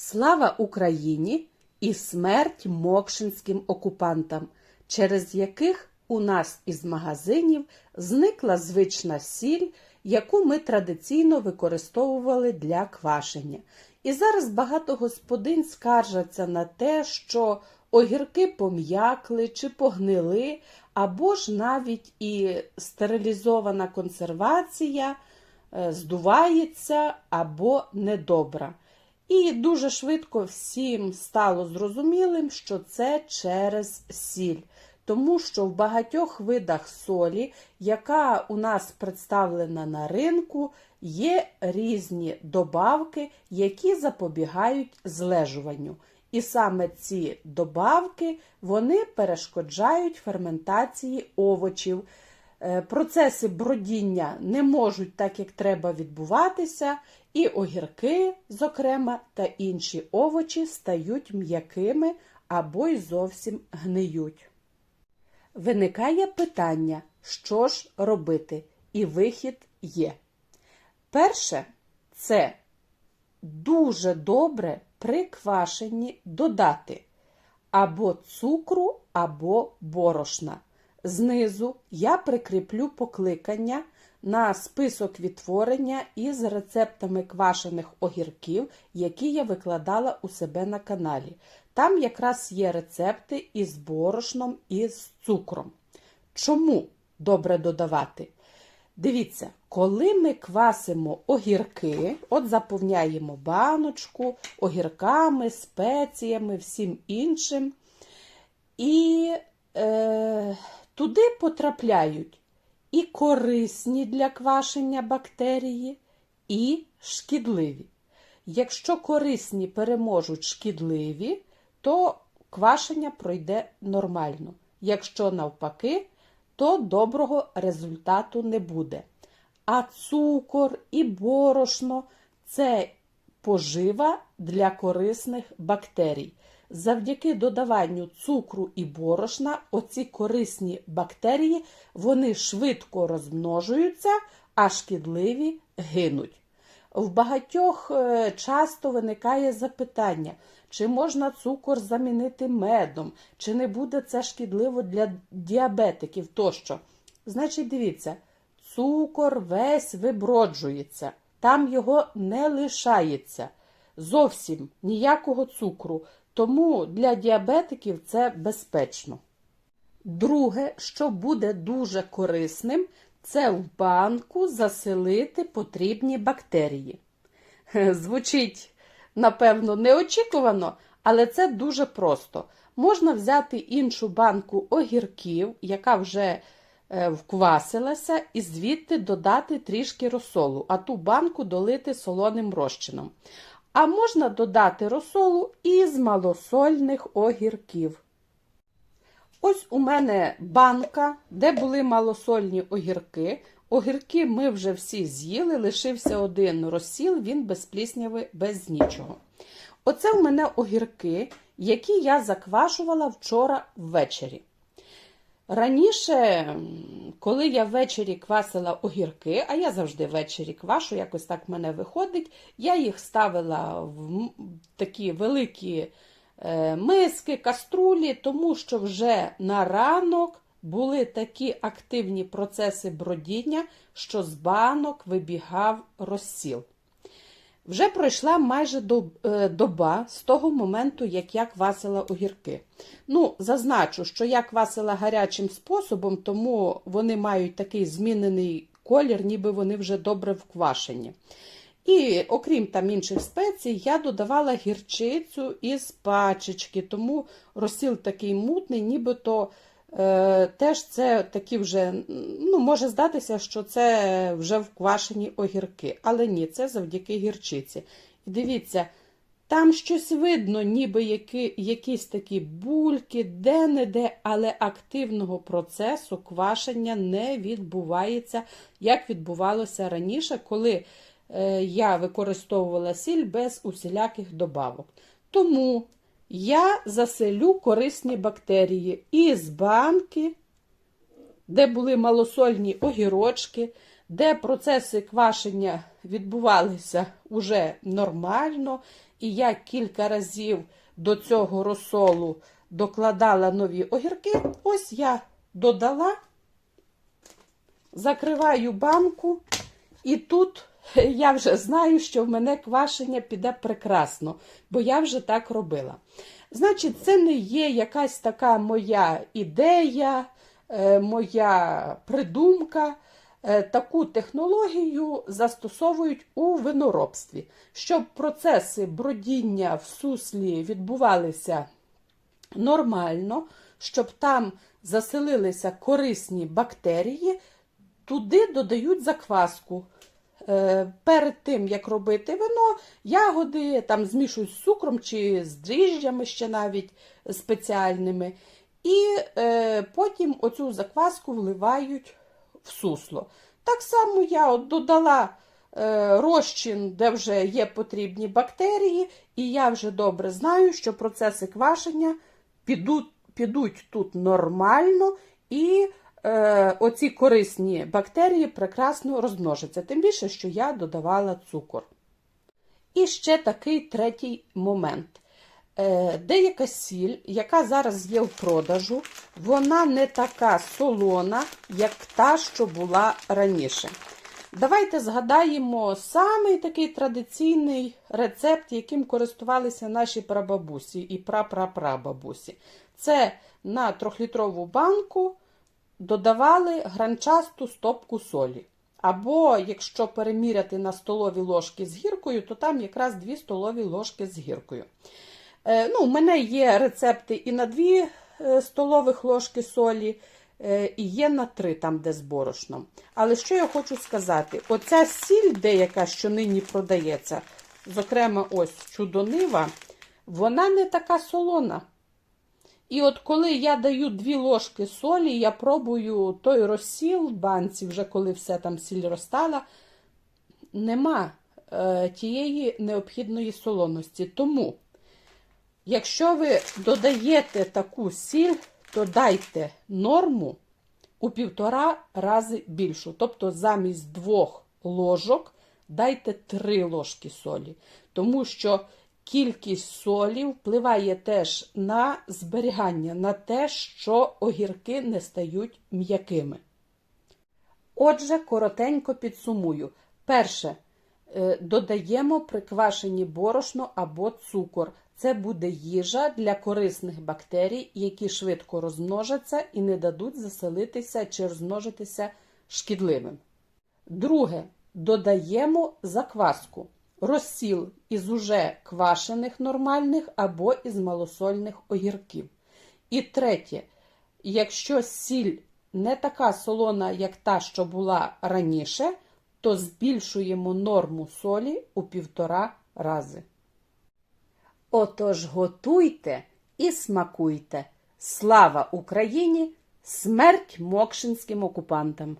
Слава Україні і смерть мокшинським окупантам, через яких у нас із магазинів зникла звична сіль, яку ми традиційно використовували для квашення. І зараз багато господин скаржаться на те, що огірки пом'якли чи погнили, або ж навіть і стерилізована консервація е, здувається або недобра. І дуже швидко всім стало зрозумілим, що це через сіль. Тому що в багатьох видах солі, яка у нас представлена на ринку, є різні добавки, які запобігають злежуванню. І саме ці добавки вони перешкоджають ферментації овочів. Е, Процеси бродіння не можуть так, як треба відбуватися, і огірки, зокрема, та інші овочі стають м'якими або й зовсім гниють. Виникає питання, що ж робити, і вихід є. Перше, це дуже добре при квашенні додати або цукру, або борошна. Знизу я прикріплю покликання на список відтворення із рецептами квашених огірків, які я викладала у себе на каналі. Там якраз є рецепти із борошном і з цукром. Чому добре додавати? Дивіться, коли ми квасимо огірки, от заповняємо баночку огірками, спеціями, всім іншим, і е, туди потрапляють і корисні для квашення бактерії, і шкідливі. Якщо корисні переможуть шкідливі, то квашення пройде нормально. Якщо навпаки, то доброго результату не буде. А цукор і борошно це пожива для корисних бактерій. Завдяки додаванню цукру і борошна, оці корисні бактерії вони швидко розмножуються, а шкідливі гинуть. В багатьох е, часто виникає запитання, чи можна цукор замінити медом, чи не буде це шкідливо для діабетиків тощо. Значить, дивіться, цукор весь виброджується, там його не лишається. Зовсім ніякого цукру. Тому для діабетиків це безпечно. Друге, що буде дуже корисним, це в банку заселити потрібні бактерії. Звучить, напевно, неочікувано, але це дуже просто. Можна взяти іншу банку огірків, яка вже е, вквасилася, і звідти додати трішки розсолу, а ту банку долити солоним розчином. А можна додати розсолу із малосольних огірків. Ось у мене банка, де були малосольні огірки. Огірки ми вже всі з'їли, лишився один розсіл, він без плісняви, без нічого. Оце у мене огірки, які я заквашувала вчора ввечері. Раніше, коли я ввечері квасила огірки, а я завжди ввечері квашу, якось так в мене виходить, я їх ставила в такі великі е, миски, каструлі, тому що вже на ранок були такі активні процеси бродіння, що з банок вибігав розсіл. Вже пройшла майже доба з того моменту, як я квасила огірки. Ну, зазначу, що я квасила гарячим способом, тому вони мають такий змінений колір, ніби вони вже добре вквашені. І, окрім там інших спецій, я додавала гірчицю із пачечки, тому розсіл такий мутний, нібито е, теж це такі вже, ну, може здатися, що це вже вквашені огірки. Але ні, це завдяки гірчиці. І дивіться, там щось видно, ніби які, якісь такі бульки, де-не-де, але активного процесу квашення не відбувається, як відбувалося раніше, коли е, я використовувала сіль без усіляких добавок. Тому я заселю корисні бактерії із банки, де були малосольні огірочки, де процеси квашення відбувалися уже нормально, і я кілька разів до цього розсолу докладала нові огірки, ось я додала, закриваю банку, і тут я вже знаю, що в мене квашення піде прекрасно, бо я вже так робила. Значить, це не є якась така моя ідея, е, моя придумка. Е, Таку технологію застосовують у виноробстві, щоб процеси бродіння в суслі відбувалися нормально, щоб там заселилися корисні бактерії, туди додають закваску. Е, Перед тим, як робити вино, ягоди там змішують з цукром чи з дріжджами ще навіть спеціальними. І е, потім оцю закваску вливають в сусло. Так само я от додала е, розчин, де вже є потрібні бактерії, і я вже добре знаю, що процеси квашення підуть, підуть тут нормально, і е, оці корисні бактерії прекрасно розмножаться. Тим більше, що я додавала цукор. І ще такий третій момент. Е, Деяка сіль, яка зараз є в продажу, вона не така солона, як та, що була раніше. Давайте згадаємо самий такий традиційний рецепт, яким користувалися наші прабабусі і прапрапрабабусі. Це на трьохлітрову банку додавали гранчасту стопку солі. Або, якщо переміряти на столові ложки з гіркою, то там якраз 2 столові ложки з гіркою. Е, ну, У мене є рецепти і на 2 е, столових ложки солі, е, і є на 3, там, де з борошном. Але що я хочу сказати? Оця сіль, деяка, що нині продається, зокрема, ось чудонива, вона не така солона. І от коли я даю дві ложки солі, я пробую той розсіл банці, вже коли все там сіль розтала, нема е, тієї необхідної солоності. Тому, якщо ви додаєте таку сіль, то дайте норму у півтора рази більшу. Тобто замість двох ложок дайте три ложки солі. Тому що кількість солі впливає теж на зберігання, на те, що огірки не стають м'якими. Отже, коротенько підсумую. Перше, е, додаємо при квашенні борошно або цукор. Це буде їжа для корисних бактерій, які швидко розмножаться і не дадуть заселитися чи розмножитися шкідливим. Друге, додаємо закваску. Розсіл із уже квашених нормальних або із малосольних огірків. І третє, якщо сіль не така солона, як та, що була раніше, то збільшуємо норму солі у півтора рази. Отож готуйте і смакуйте. Слава Україні! Смерть мокшинським окупантам!